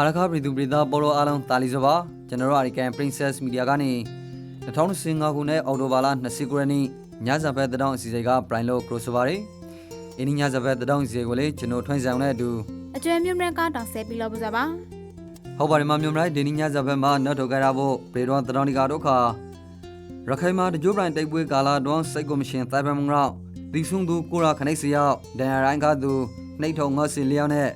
အာရခပြည်သူပြည်သားပေါ်တော်အားလုံးတာလီစပါကျွန်တော်တို့ American Princess Media ကနေ2015ခုနှစ်အောက်တိုဘာလ29ရက်နေ့ညစာဘက်တောင်အစီအစဉ်က Prime လို့ crossover ရင်းအင်းညစာဘက်တောင်အစီအစဉ်ကိုလေကျွန်တော်ထွန်းဆောင်တဲ့အတူအကျွမ်းမြင့်မြတ်ကတောင်ဆဲပြီးလို့ပါစားပါဟုတ်ပါတယ်မမြို့မလိုက်ဒီညစာဘက်မှာနောက်ထုတ်ကြရဖို့ပြေတော်တောင်ဒီကတော့ခါရခိုင်မှာတကြိုးပရိုင်တိုက်ပွဲကာလာတွန်းစိတ်ကိုမရှင်တိုင်ပမငရောက်ဒီဆုံသူကိုရာခနိတ်စီရောက်ဒန်ရရိုင်းကသူနှိတ်ထုံငေါ့စင်လျောင်းနဲ့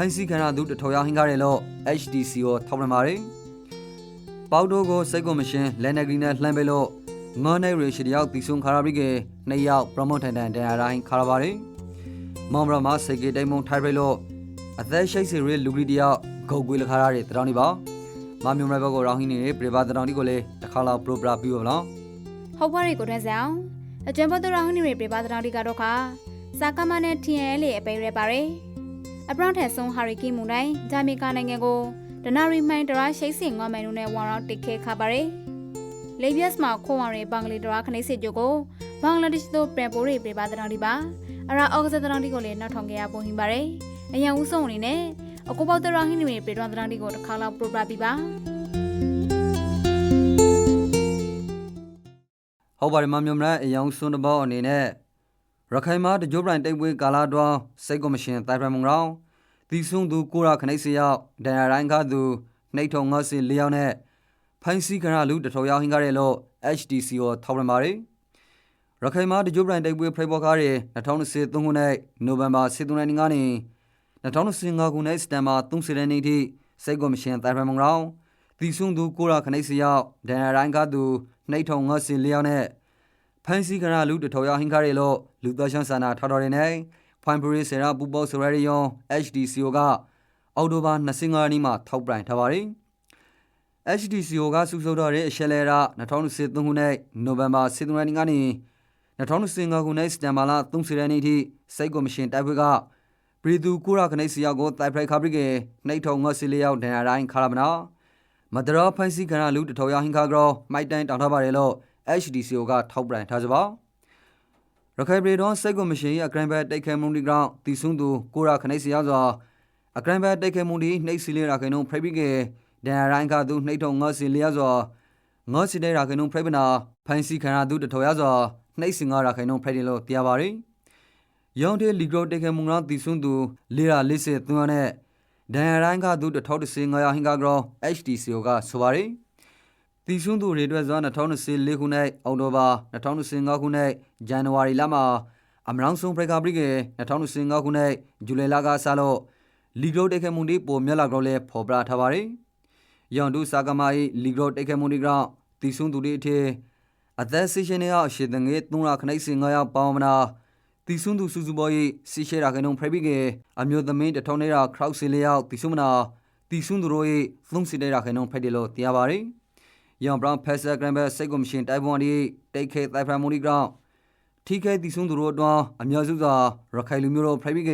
ဖိုင်စီခန္ဓာသူတထော်ရောက်ဟင်းကားတယ်လို့ HDC ကိုထောက်ပြပါတယ်ပေါတိုကိုစိတ်ကိုမရှင်လက်နက်ဂရီနဲ့လှမ်းပေးလို့ငေါ်နေရေရှိတယောက်ဒီဆုံခါရာဘီကေနှစ်ယောက်ပရမုန်ထန်တန်ဒန်ရရိုင်းခါရပါတယ်မောင်ဘရမစိတ်ကေတိမ်မုံထိုင်ပေးလို့အသက်ရှိတ်စီရဲလူဂရီတယောက်ဂုတ်ကွေးလခါရတဲ့တောင်းနေပါမမျိုးရဲဘက်ကိုရောင်းဟင်းနေပြပါတောင်းဒီကိုလေတစ်ခါလောက်ပရိုပရာပြီးပါလားဟုတ်ပါရီကိုတဲ့ဆောင်အကျွမ်းဘတ်တော်ဟိုနေပြပါတောင်ဒီကတော့ခါစာကမနဲ့ TNL အပိရဲပါတယ် အပရောင်းထက်ဆုံးဟာရီကီမူနိုင်ဂျာမီကာနိုင်ငံကိုဒနာရီမိုင်းဒရာရှိတ်စင်ငေါမယ်နုနဲ့ဝါရောတစ်ခဲခါပါတယ်လေဗီယက်စ်မှာခွန်ဝါရီဘင်္ဂလီဒရာခနေစစ်ဂျိုကိုဘင်္ဂလားဒေ့ရှ်တို့ပြန်ပိုးရီပြပါတောင်ဒီပါအရာအော့ဂဇတ်တောင်ဒီကိုလည်းနောက်ထောင်ခဲ့ရပုံဟင်းပါတယ်အရန်ဦးဆုံးအနေနဲ့အကူပေါက်တော်ဟင်းနေပြတော်တောင်ဒီကိုတစ်ခါလောက်ပရိုပရာပြီးပါဟုတ်ပါတယ်မမျိုးမရအယောင်စွန်းတဘောအနေနဲ့ ရခိုင်မှာတကြိုးပရိုင်တိတ်ပွဲကာလာတွန်းစိတ်ကမရှင်တိုင်ပရမုံရောင်ဒီဆုံသူကိုရာခနိတ်စရောက်ဒန်ရရိုင်းကသူနှိတ်ထုံငေါ့စင်လျောင်းနဲ့ဖိုင်စီခရလူတထော်ရောက်ဟင်းကားတယ်လို့ HDC ကိုထောက်ပြပါတယ်ရခိုင်မှာတကြိုးပရိုင်တိတ်ပွဲဖိတ်ပေါ်ကားတဲ့2023ခုနှစ်နိုဝင်ဘာ17ရက်နေ့ကနေ2025ခုနှစ်စတမ်ဘာ30ရက်နေ့ထိစိတ်ကမရှင်တိုင်ပရမုံရောင်ဒီဆုံသူကိုရာခနိတ်စရောက်ဒန်ရရိုင်းကသူနှိတ်ထုံငေါ့စင်လျောင်းနဲ့ ဖန်စီကရလူတထော်ရဟင်ကားရလို့လူသားရှမ်းဆန္ဒထော်တော်ရနေဖွန်ပရီဆရာပူပေါဆိုရရီယွန် HDCO ကအော်တိုဘာ25ရက်နေ့မှာထောက်ပံ့ထားပါတယ် HDCO ကစုစုတော်တဲ့အရှယ်လဲရ2023ခုနှစ်နိုဝင်ဘာ17ရက်နေ့ကနေ2025ခုနှစ်စက်တင်ဘာလ30ရက်နေ့ထိစိတ်ကော်မရှင်တိုက်ပွဲကပြည်သူကုရခနိတ်စီယောက်ကိုတိုက်ဖိုက်ခါပရိကေနှိတ်ထုံငေါ့စီလျောက်ဒန်ရတိုင်းခါရမနာမဒရဖိုင်စီကရလူတထော်ရဟင်ကားကြောမိုက်တိုင်တောင်ထားပါတယ်လို့ HDCO ကထောက်ပံ့ထားကြပါရခိုင်ပြည်တော်စိတ်ကိုမရှိအကရန်ဘတ်တိုက်ခဲမှုဒီကောင်တီဆွန်းသူကိုရာခနိတ်စီရောက်စွာအကရန်ဘတ်တိုက်ခဲမှုဒီနှိတ်စီလေးရာခိုင်နှုန်းဖိပိကေဒန်ရိုင်းကသူနှိတ်ထုံငေါ့စီလေးရစွာငေါ့စီတဲ့ရာခိုင်နှုန်းဖိပနာဖိုင်စီခန္ဓာသူတထော်ရစွာနှိတ်စင်ငါရာခိုင်နှုန်းဖိတယ်လို့တရားပါရီယောင်တဲ့လီဂရိုတိုက်ခဲမှုကောင်တီဆွန်းသူလေးရာလေးစစ်သွန်းရနဲ့ဒန်ရိုင်းကသူတထော်တစင်ငါရဟင်ကကောင် HDCO ကဆိုပါရီ တီဆွန်းသူတွေအတွက်ဇွန်2024ခုနှစ်အောက်တိုဘာ2025ခုနှစ်ဇန်နဝါရီလမှာအမရောင်ဆုံးပရိကာပရိကေ2025ခုနှစ်ဇူလိုင်လကစလို့လီဂရိုတိုက်ခဲမှုဒီပိုမြက်လာကြောလဲဖော်ပြထားပါတယ်။ယွန်ဒူစာကမာဤလီဂရိုတိုက်ခဲမှုဒီကောင်တီဆွန်းသူတွေအထည်အသက်ဆီရှင်ရဲ့အရှိတငယ်3လခနိုင်စင်9ရောက်ပေါင်းမနာတီဆွန်းသူစုစုပေါ်ဤဆီရှေရာကနုံဖရိပိကေအမျိုးသမီးတထောင်နေတာခရောက်စီလျောက်တီဆွန်းမနာတီဆွန်းသူတို့ဤသုံးစီတဲ့ရာကနုံဖရိတယ်လို့တရားပါတယ်။ ယောင်ဘရောင်ဖက်ဆာဂရမ်ဘတ်စိတ်ကိုမရှင်တိုင်ပွန်ဒီတိတ်ခဲတိုင်ဖရမူနီဂရောင်းထိခဲတီဆုံသူတို့အတွန်းအများစုစွာရခိုင်လူမျိုးတို့ဖိပြီးက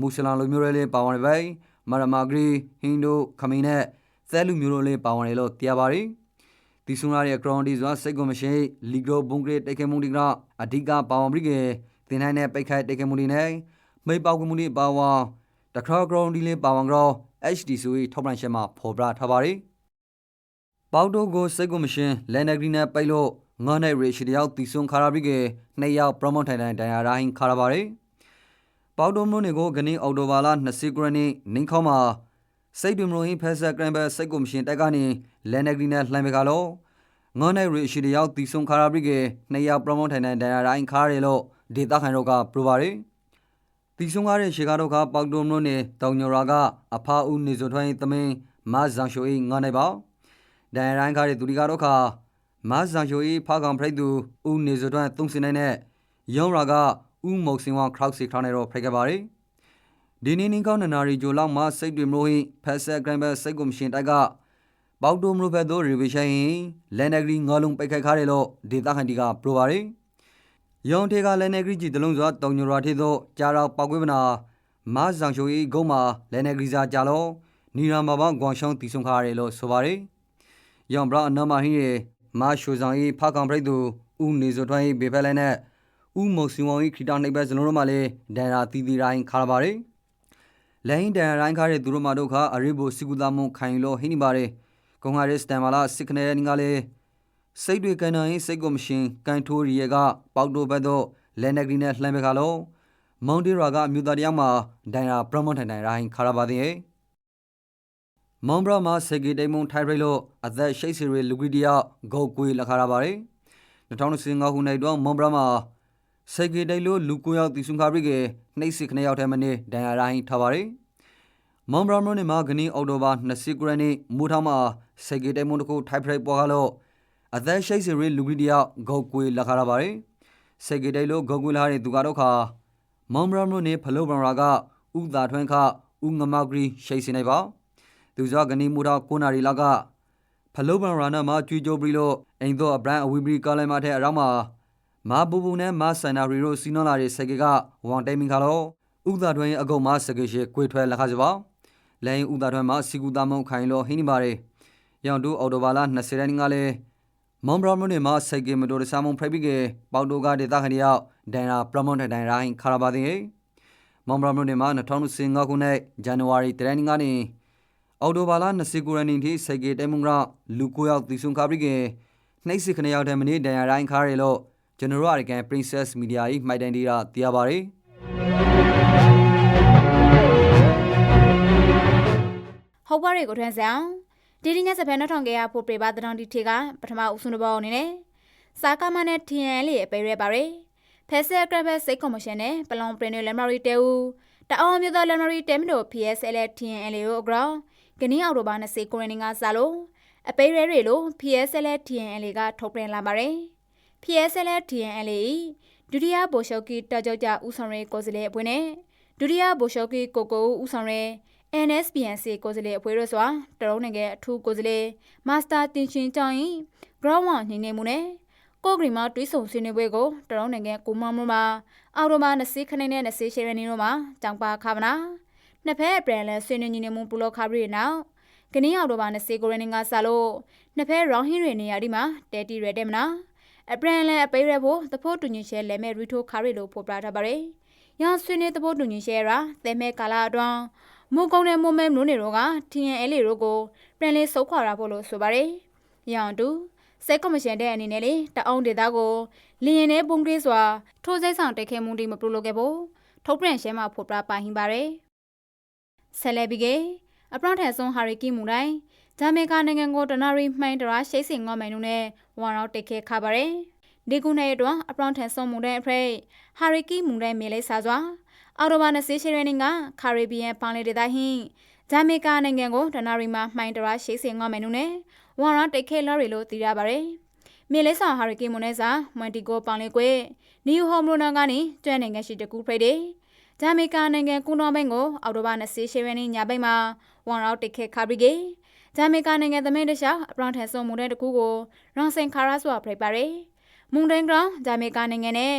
မွတ်စလင်လူမျိုးတွေလည်းပါဝင်ပဲမရမာဂရီဟိန္ဒူခမီနဲ့သဲလူမျိုးတို့လည်းပါဝင်တယ်လို့သိရပါတယ်တီဆုံရတဲ့ဂရောင်းဒီစွာစိတ်ကိုမရှင်လီဂရိုဘုံဂရတိတ်ခဲမူနီဂရောင်းအဓိကပါဝင်ပြီးကတင်နိုင်တဲ့ပိတ်ခိုက်တိတ်ခဲမူနီနဲ့မိပေါကမှုနီပါဝါတခါဂရောင်းဒီလေးပါဝင်ဂရောင်း HD ဆိုပြီးထောက်ပံ့ချက်မှာဖော်ပြထားပါတယ် ပေါတိုကိုစိတ်ကိုမရှင်လက်နက်ဂရီနဲ့ပိတ်လို့ငါးနိုင်ရေရှိတယောက်တီဆွန်ခါရာဘီကေနှစ်ယောက်ပရမုန်ထိုင်တိုင်ဒန်ယာရိုင်းခါရပါရီပေါတိုမလို့နေကိုဂနင်းအော်တိုဘာလာ20ကရနေ့နင်းခေါမှာစိတ်တွင်မလို့ဟင်းဖက်ဆာဂရမ်ဘတ်စိတ်ကိုမရှင်တက်ကနေလက်နက်ဂရီနဲ့လှမ်းပကလို့ငါးနိုင်ရေရှိတယောက်တီဆွန်ခါရာဘီကေနှစ်ယောက်ပရမုန်ထိုင်တိုင်ဒန်ယာရိုင်းခါရဲလို့ဒေတာခိုင်တို့ကပရိုပါရီတီဆွန်ကားတဲ့ရှေကာတို့ကပေါတိုမလို့နေတောင်ညော်ရာကအဖာဦးနေစွန်ထွန်းသမင်းမဇန်ရှိုအေးငါးနိုင်ပါ ဒန်ရိုင်းကားတဲ့သူဒီကတော့ခါမဇာယိုဤဖာကောင်ဖရိတ်သူဦးနေစွတ်သုံးစင်းနိုင်တဲ့ယောင်ရာကဦးမုတ်စင်ဝါခရောက်စီခရောင်းနေတော့ဖိတ်ခဲ့ပါရီဒီနေ့နင်းကောင်းနနာရီဂျိုလောက်မှစိတ်တွေမလို့ဟိဖက်ဆက်ဂရမ်ဘတ်စိတ်ကိုမရှင်တိုက်ကပေါတိုမလို့ဖက်သောရီဗီရှိုင်းလန်နဂရီငါလုံးပိတ်ခိုက်ခါတယ်လို့ဒေတာခန်တီကပရိုပါရီယောင်ထေကလန်နဂရီကြီးတလုံးစွာတောင်ညိုရာထေသောကြာတော့ပောက်ကွေးမနာမဇန်ရှိုဤဂုံးမှာလန်နဂရီစာကြာလို့နီရာမဘောင်ဂွန်ရှောင်းတီဆုံခါရတယ်လို့ဆိုပါရီ ယောင်ဘရာအနမဟင်းရဲ့မာရှိုဆောင်ဤဖာကောင်ပရိတ်သူဦးနေစွထွန်းဤဘေဖက်လဲနဲ့ဦးမုတ်စီဝေါင်ဤခီတာနှိပ်ပဲစလုံးတို့မှလည်းဒန်ရာတီတီတိုင်းခါရပါရီလဲဟင်းတန်ရိုင်းခါတဲ့သူတို့မတို့ခအရိဘိုစီကူတာမုံခိုင်လို့ဟင်းနေပါတယ်ကွန်ဂါရက်စတန်မာလာစစ်ခနေငါလေစိတ်တွေကန်နိုင်စိတ်ကိုမရှင်ကန်ထိုးရီရဲ့ကပေါက်တိုဘက်တော့လဲနက်ဂရီနဲ့လှမ်းပဲခါလို့မောင်တီရာကအမျိုးသားတယောက်မှာဒိုင်ယာပရမွန်ထိုင်တိုင်ရိုင်းခါရပါသေးရဲ့ မောင်ဘရာမှာစေဂီတိန်မုံထိုင်ရိတ်လို့အသက်ရှိတ်စီရီလူဂီဒီယာဂေါကွေလက်ခါရပါတယ်2015ခုနှစ်တွင်မောင်ဘရာမှာစေဂီတိန်လို့လူကိုရောက်တီဆွန်ခါဘရီကနှိပ်စစ်ခနေရောက်တဲ့မနေ့ဒိုင်ယာရိုင်းထားပါတယ်မွန်ဘရာမွန်နေမှာဂနီအော်တိုဘာ20ခုနှစ်မူထောင်းမှာစေဂီတိန်မုံတခုထိုင်ဖရိတ်ပေါ်ကားလို့အသက်ရှိတ်စီရီလူဂီဒီယာဂေါကွေလက်ခါရပါတယ်စေဂီတိန်လို့ဂေါကွေလာတဲ့သူကတော့ခါမောင်ဘရမလို့နေဖလုတ်ဘရာကဥသာထွန်းခဥငမောက်ဂရီရှိတ်စနေပါ သူဇောဂနီမူတော်ကိုနာရီလာကဖလုတ်ဘရာနာမှာကြွေကြိုးပြီးလို့အိမ်တော့အဘရန်အဝီဘရီကလည်းမတဲ့အရောက်မှာမာဘူဘူနဲ့မာဆန်နာရီရိုစီနိုလာရဲ့စကေကဝမ်တိုင်မင်ခါလောဥသာထွန်းရဲ့အကုတ်မှာစကေရှိကွေထွဲလက်ခါစပါလိုင်းဥသာထွန်းမှာစီကူတာမုံခိုင်လို့ဟင်းနေပါတယ်ရောင်တူအော်တိုဘာလာ20ရက်နေ့ကလည်းမွန်ဘရမနေမှာစိုက်ကမတိုဆာမုံဖရိုက်ပြီးကပေါတိုကဒေတာခရီယောက်ဒိုင်နာပရမွန်တိုင်ရိုင်းခါရပါသေးမွန်ဘရမနေမှာ2015ခုနှစ်ဇန်နဝါရီတရနေ့ကနေ အော်တိုဘာလာ20ခုရက်နေ့ထိစိုက်ကတဲမုံကလူကိုယောက်တီဆုံခါပြီးကနှိပ်စစ်ခနေယောက်တဲ့မနေ့ဒိုင်ယာရိုင်းခါရလို့ကျွန်တော်ရကန် Princess Media ကြီးမှိုက်တန်ဒီရာတရားပါတယ်ဟုတ်ပါရေကိုထွန်းဆောင်ဒီဒီညစဖဲနှထောင်ကြရဖို့ပြေပါတတော်ဒီထေကပထမဦးဆုံးတစ်ပေါအနေနဲ့စာကမနဲ့ထင်ရန်လေးအပေရဲပါရယ်ဖက်ဆယ်ဂရဘတ်စိတ်ကော်မရှင်နဲ့ပလောင်ပရင်နယ်လမ်မရီတဲဦးတအောင်မြို့သားလမ်မရီတဲမတို့ PSL ထင်ရန်လေးကိုအကြောင်း ကနေ့အောက်တိုဘာ20ကိုရင်းကစားလို့အပေရဲတွေလို့ PSL ထင်ရန်လေးကထုတ်ပြန်လာပါရယ် PSL ထင်ရန်လေးဒုတိယဗိုလ်ချုပ်ကြီးတောက်ကြောက်ကြဦးဆောင်ရဲကိုယ်စားလှယ်အဖွဲ့နဲ့ဒုတိယဗိုလ်ချုပ်ကြီးကိုကိုဦးဆောင်ရဲ NSPNC ကိုယ်စားလှယ်အဖွဲ့တို့စွာတရုံးနိုင်ငံအထူးကိုယ်စားလှယ်မာစတာတင်ရှင်ကျောင်းရင် ground ဝညင်နေမှုနဲ့ကိုဂရီမာတွေးဆုံဆွေးနွေးပွဲကိုတရုံးနိုင်ငံကိုမမမှာအော်တိုဘာ20ခနဲ့20ရှယ်ရနေတို့မှာကြောင်ပါခါမနာ နှစ်ဖက်အပြန်လဲဆွေးနွေးညီနေမှုပူလောခါပြီးနောက်ကနေ့အော်တိုဘာ20ကိုရင်းကစလို့နှစ်ဖက်ရောင်းဟင်းတွေနေရာဒီမှာတဲတီရဲတဲ့မနာအပြန်လဲအပိရဲဖို့သဖို့တူညီရှဲလဲမဲ့ရီထိုခါရီလို့ဖော်ပြထားပါတယ်။ရောင်ဆွေးနွေးသဖို့တူညီရှဲရာသဲမဲ့ကာလာအတွင်းမူကုံတဲ့မုံမဲမလို့နေတော့က TNL တို့ကိုပြန်လေးစုပ်ခွာရဖို့လို့ဆိုပါတယ်။ရောင်တူစက်ကော်မရှင်တဲ့အနေနဲ့လေတအောင်ဒေတာကိုလျင်နဲ့ပုံကလေးစွာထိုးစိတ်ဆောင်တိုက်ခဲမှုတွေမပြုလုပ်ခဲ့ဖို့ထုတ်ပြန်ရှဲမှာဖော်ပြပါဟင်ပါတယ်။ ဆယ်လက်ဘီကအပရော့ထန်ဆွန်ဟာရီကီမူတိုင်းဂျာမေကာနိုင်ငံကိုတနာရီမှိုင်းတရာရှိတ်စင်ငေါမိုင်နုနဲ့ဝါရောက်တိတ်ခဲခါပါတယ်။ဒီကုနဲ့အတွက်အပရော့ထန်ဆွန်မူတဲ့အဖရိဟာရီကီမူတိုင်းမြေလေးစားစွာအော်တိုဘာ20ရှယ်ရင်းကကာရီဘီယန်ပန်လေဒေသဟင်းဂျာမေကာနိုင်ငံကိုတနာရီမှာမှိုင်းတရာရှိတ်စင်ငေါမိုင်နုနဲ့ဝါရောက်တိတ်ခဲလာရီလို့သိရပါတယ်။မြေလေးဆောင်ဟာရီကီမူနဲ့စာမွန်တီကိုပန်လေကွေနီယူဟောမ်ရိုနာကနေကျွမ်းနိုင်ငံရှိတကူဖရိတ်တဲ့ ဂျာမေကာနိုင်ငံကုနောဘိုင်ကိုအော်တိုဘာ20ရှယ်ရင်းညဘိုင်မှာဝါရောက်တိတ်ခဲခါဘီဂေဂျာမေကာနိုင်ငံသမင်းတခြားအပရောင်ထန်ဆုံမှုတဲ့တကူကိုရွန်စင်ခါရာဆိုဖိပါရယ်မွန်ဒန်ဂရောင်းဂျာမေကာနိုင်ငံနဲ့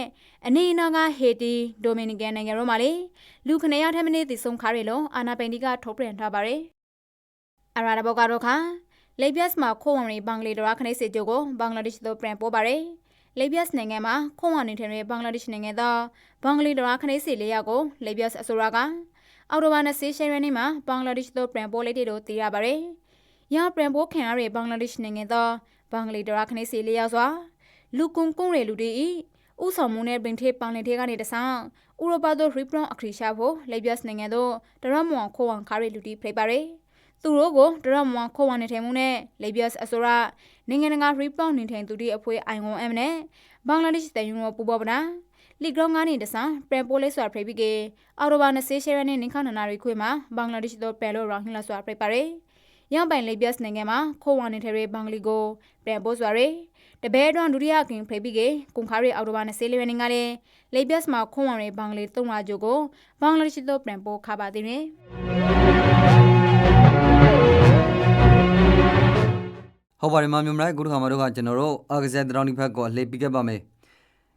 အနီးအနားကဟေတီဒိုမီနီကန်နိုင်ငံတို့မှာလေလူခနေရထက်မနစ်တည်ဆုံခါရလို့အာနာပိန်ဒီကထုတ်ပြန်ထားပါရယ်အရာဘောကတော့ခါလေဘီယက်စ်မှာခိုးဝင်ရီဘင်္ဂလီဒရာခနေစီဂျိုကိုဘင်္ဂလားဒေ့ရှ်သို့ပြန်ပို့ပါရယ် လေဘီယက်စ်နိုင်ငံမှာခိုးဝင်နေတဲ့ဘင်္ဂလားဒေ့ရှ်နိုင်ငံသားဘင်္ဂလီဒရာခနေစီလေးယောက်ကိုလေဘီယက်စ်အစိုးရကအော်တိုဘာ20ရှယ်ရက်နေ့မှာဘင်္ဂလားဒေ့ရှ်သို့ပြန်ပို့လိုက်တယ်လို့သိရပါရယ်။ရပြန်ပို့ခံရတဲ့ဘင်္ဂလားဒေ့ရှ်နိုင်ငံသားဘင်္ဂလီဒရာခနေစီလေးယောက်စွာလူကွန်ကွန်ရလူတွေဤဥဆောင်မှုနဲ့ပင်ထေးပန်လင်ထေးကနေတဆောင်ဥရောပသို့ရီပရွန်အခရီရှာဖို့လေဘီယက်စ်နိုင်ငံသို့တရမွန်ခိုဝန်ခါရီလူတီဖိပါရယ်။ သူတို့ကိုတရမွန်ခိုဝန်နေထိုင်မှုနဲ့လေဘီယက်စ်အစိုးရနိုင်ငံတကာရီပရွန်နေထိုင်သူတွေအဖွဲ IOM နဲ့ဘင်္ဂလားဒေ့ရှ်တန်ယူနိုပူပေါ်ပနာလီဂရောင်းကနေတဆန်ပရန်ပိုလေးဆွာဖရိပိကေအော်တိုဘာ20ရှယ်ရနေနင်ခနနာရီခွေမှာဘင်္ဂလားဒေ့ရှ်တို့ပဲလို့ရောင်းဟင်းလာဆွာဖရိပါရယ်။ရောင်ပိုင်လေဘီယက်စ်နိုင်ငံမှာခိုးဝါနေတဲ့ဘင်္ဂလီကိုပြန်ပို့စွာရယ်တဘဲတော့ဒုတိယကင်ဖရိပိကေကွန်ခါရီအော်တိုဘာ20ရက်နေ့ကလည်းလေဘီယက်စ်မှာခိုးဝါနေတဲ့ဘင်္ဂလီ3ရာဂျိုကိုဘင်္ဂလားဒေ့ရှ်တို့ပြန်ပို့ခါပါသေးတယ်။ ဟုတ်ပါတယ်မမျိုးမလိုက်ခုတစ်ခါမှတော့ကကျွန်တော်တို့အာဂဇက်တရောင်းဒီဖက်ကိုအလှည့်ပြခဲ့ပါမယ်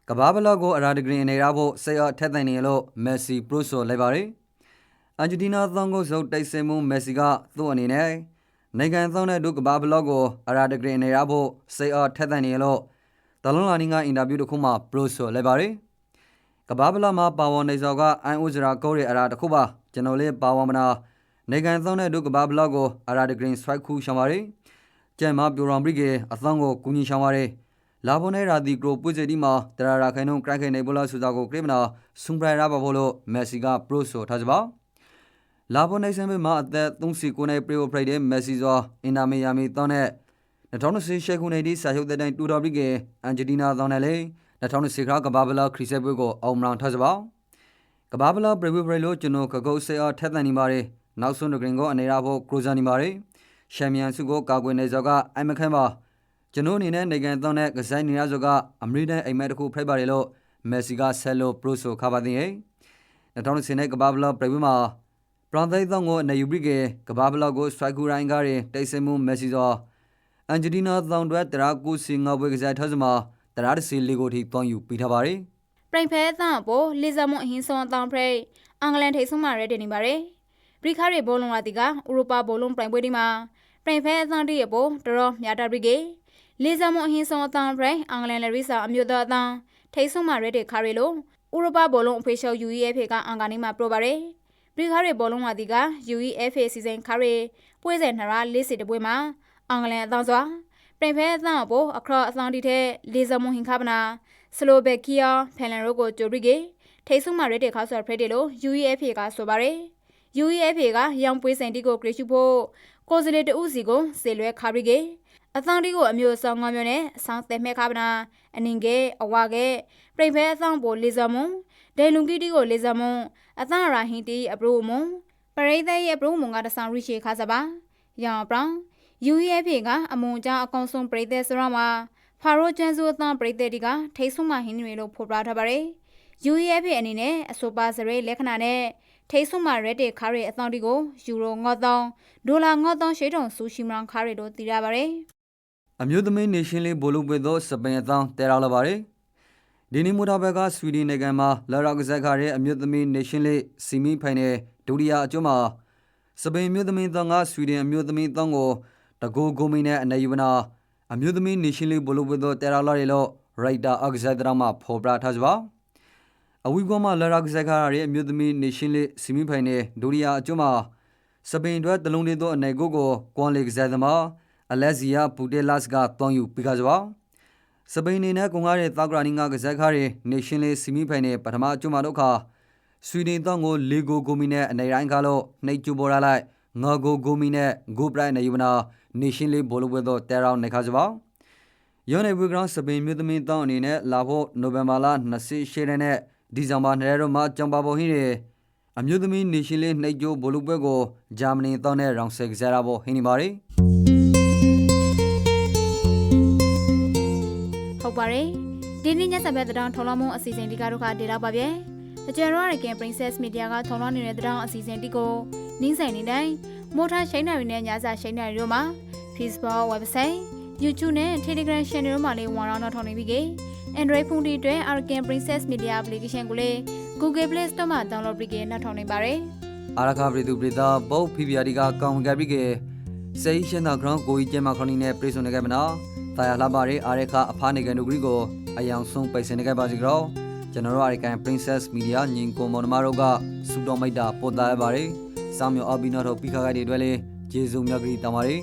ကဘာဘလော့ကိုအရာဒဂရီအနေရဖို့စိတ်အထက်သိုင်နေလို့မက်ဆီပရိုဆိုလိုက်ပါတယ်အန်ဂျတီနာသောင်းကိုစုပ်တိုက်စင်မှုမက်ဆီကသူ့အနေနဲ့နိုင်ငံသောင်းတဲ့ဒုကဘာဘလော့ကိုအရာဒဂရီအနေရဖို့စိတ်အထက်သိုင်နေလို့တလုံးလာနီကအင်တာဗျူးတစ်ခုမှပရိုဆိုလိုက်ပါတယ်ကဘာပလာမှာပါဝေါ်နေစောကအန်အိုဇရာကိုရဲအရာတစ်ခုပါကျွန်တော်လေးပါဝေါ်မနာနေကန်သုံးတဲ့ဒုကဘာဘလော့ကိုအရာဒဂရင်းစထရိုက်ခုရှောင်းပါရီ ကျန်မပြူရောင်ဘရိကေအသံကိုကူညီရှောင်းပါရီလာဘိုနေရာဒီဂရိုပွေစီဒီမှာတရာရာခိုင်နှုန်းကရိုက်ခိုင်နေဘလာဆူဇာကိုကရိမနာဆွန်ပရိုင်ရာဘဘောလို့မက်ဆီကပရိုဆိုထားကြပါလာဘိုနေဆန်ဘမှာအသက်39နှစ်ပရီယိုပရိတဲ့မက်ဆီဇောအင်နာမီယာမီတောင်းတဲ့2010ရှေခုနေဒီဆာရှုပ်တဲ့တိုင်းတူတော်ဘရိကေအန်ဂျတီနာတောင်းတယ်လေ2010ခါကဘာဘလာခရီဆက်ပွဲကိုအောင်မလောင်ထားကြပါကဘာဘလာပရီဝပရီလို့ကျွန်တော်ကကုတ်ဆေအားထက်သန်နေပါတယ်နောက်ဆုံးဒဂရင်ကိုအနေရဖို့ကရိုဇာနေပါတယ် ရှမ်ပီယံစုကိုကာကွယ်နေစောကအိုင်မခန်ပါကျွန်တော်အနေနဲ့နိုင်ငံသွန်းတဲ့ကစားနေရဆိုကအမေရိကန်အိမ်မက်တစ်ခုဖိတ်ပါတယ်လို့မက်ဆီကဆယ်လိုပရိုဆိုခါပါသေးရဲ့2010နဲ့ကဘာဘလာပရီဝမှာပရန်သိသောကိုနေယူဘရိကေကဘာဘလာကိုစထရိုက်ကူရိုင်းကားရင်တိတ်ဆိမှုမက်ဆီသောအန်ဂျတီနာသောင်တွဲတရာကူစီငါဘွေကစားထားစမှာတရာတစီလီကိုထိတွန်းယူပြီးထားပါတယ်ပြိုင်ဖဲအသံအပေါ်လီဇာမွန်အဟင်းဆောင်အတောင်ဖရိတ်အင်္ဂလန်ထိပ်ဆုံးမှာရဲတင်နေပါတယ်ဘရိခါရီဘောလုံးလာတီကဥရောပဘောလုံးပြိုင်ပွဲဒီမှာ ပြိုင်ဖဲအသံတီအပေါ်တော်တော်မြာတာဘရိကေလီဇာမွန်အဟင်းဆောင်အတောင်ဖရိတ်အင်္ဂလန်လက်ရီစာအမျိုးသားအသံထိပ်ဆုံးမှာရဲတင်ခါရီလိုဥရောပဘောလုံးအဖေရှော့ UEFA ကအင်္ဂါနီမှာပရိုပါတယ်ဘရိခါရီဘောလုံးလာတီက UEFA စီစဉ်ခါရီပွဲစဉ်နှစ်ရာလေးစီတပွဲမှာအင်္ဂလန်အသံစွာပြိုင်ဖဲအသံအပေါ်အခရော့အသံတီတဲ့လီဇာမွန်ဟင်ခါပနာစလိုဘက်ကီယာဖန်လန်ရိုကိုဂျိုဘရီဂေထိတ်ဆုမရတဲ့ခါဆော့ဖရက်တယ်လို့ UEFA ကဆိုပါတယ် UEFA ကရောင်ပွေးစင်တီကိုဂရေရှုဖို့ ကိုစလေတူးစီကိုစေလွဲခါဘရီဂေအသံတီကိုအမျိုးအစားငါမျိုးနဲ့အဆောင်သဲမဲ့ခါပနာအနင်ကဲအဝါကဲပြိဖဲအဆောင်ပေါ်လေဇာမွန်ဒဲလုံကီတီကိုလေဇာမွန်အသံရာဟင်တီအပရိုမွန်ပရိသတ်ရဲ့ပရိုမွန်ကတဆောင်ရိရှိခါစပါရောင်ပရောင် UEFA ကအမုံကြအကောင်ဆုံးပရိသတ်စရမှာဖာရိုကျန်းစုအသံပရိသတ်တီကထိတ်ဆုံးမှဟင်းတွေလို့ဖော်ပြထားပါတယ်။ UEFA အနေနဲ့အဆိုပါစရဲလက္ခဏာနဲ့ ထိတ်ဆုံးမှရက်တဲ့ခါရီအသံတီကိုယူရို9000ဒေါ်လာ9000ရှိတုံဆူရှိမန်ခါရီတို့တည်ရပါတယ်အမျိုးသမီးနေရှင်လေးဘိုလိုပွဲသောစပင်အသောင်းတဲရောက်လာပါတယ်ဒီနီမူတာဘက်ကဆွီဒင်နိုင်ငံမှာလာရာကစားခါရဲ့အမျိုးသမီးနေရှင်လေးစီမီဖိုင်နယ်ဒုတိယအကျိုးမှာစပင်အမျိုးသမီးသောငါဆွီဒင်အမျိုးသမီးသောကိုတကိုဂိုမီနဲ့အနေယူနာအမျိုးသမီးနေရှင်လေးဘိုလိုပွဲသောတဲရောက်လာရလို့ရိုက်တာအကစားဒရာမှာဖော်ပြထားကြပါ အဝီကွန်မှာလာရာကစားခါရဲ့အမျိုးသမီးနေရှင်လေးစီမီဖိုင်နယ်ဒုတိယအကျိုးမှာစပင်အတွက်တလုံးလေးသောအနေကိုကိုကွန်လီကစားသမားအလက်ဇီယာပူတေလတ်ကတောင်းယူပြီးကစားစပိန်နေနဲ့ကွန်ကားရဲ့သောကရာနီငါကစားခါရဲ့နေရှင်လေးဆီမီဖိုင်နယ်ပထမအကျုံးမှာတော့ခါဆွီဒင်တောင်းကိုလေဂိုဂိုမီနဲ့အနေတိုင်းကားလို့နှိတ်ကျူပေါ်လာလိုက်ငါဂိုဂိုမီနဲ့ဂိုပရိုင်နေယူနာနေရှင်လေးဘောလုံးပွဲတော့တဲရောင်းနေခါစပါယောနေဝီဂရောင်းစပိန်မြို့သမီးတောင်းအနေနဲ့လာဖို့နိုဝင်ဘာလ28ရက်နဲ့ ဒီဇင်ဘာ၂ရက်မှာကျင်းပဖို့ဟင်းတယ်အမျိုးသမီးနေရှင်လေးနှိတ်ကျိုးဘောလုံးပွဲကိုဂျာမနီတောင်းနဲ့ရောင်ဆက်ကစားရဖို့ဟင်းနေပါရီဟုတ်ပါတယ်ဒီနေ့ညဆက်ပဲတောင်ထုံလောင်းမအစီအစဉ်ဒီကတော့ကဒေတာပါဗျ။အကျယ်ရောရကင် Princess Media ကထုံလောင်းနေတဲ့တောင်အစီအစဉ်ဒီကိုနင်းဆိုင်နေတိုင်းမိုထားရှိန်နိုင်နဲ့ညစာရှိန်နိုင်တို့မှာ Facebook website YouTube နဲ့ Telegram channel တို့မှာလေးဝန်ရောင်းတော့ထောင်နေပြီကေ။ Android ဖုန်းတွေအတွက် Arcan Princess Media application ကိုလေ Google Play Store မှာ download ပြီးကေနောက်ထောင်နေပါတယ်။အာရခပရိသူပရိသဘောဖီဗီယာဒီကကောင်ကပိကေစေရှင်နာဂရန်ကိုကြီးကျမခရနီနဲ့ပြေဆုံနေကြမနာတာယာလာပါရီအာရခအဖာနေကန်ဒူဂရီကိုအယောင်ဆုံးပိတ်စင်နေကြပါစီကြောကျွန်တော်တို့အာရကန် Princess Media ညင်ကိုမော်နမတို့ကစူတော်မိုက်တာပေါ်သားရပါရီစောင်းမြော်အဘီနော်တို့ပိခါခိုင်တွေအတွက်လေဂျေဇုံမြတ်ကြီးတမာရီ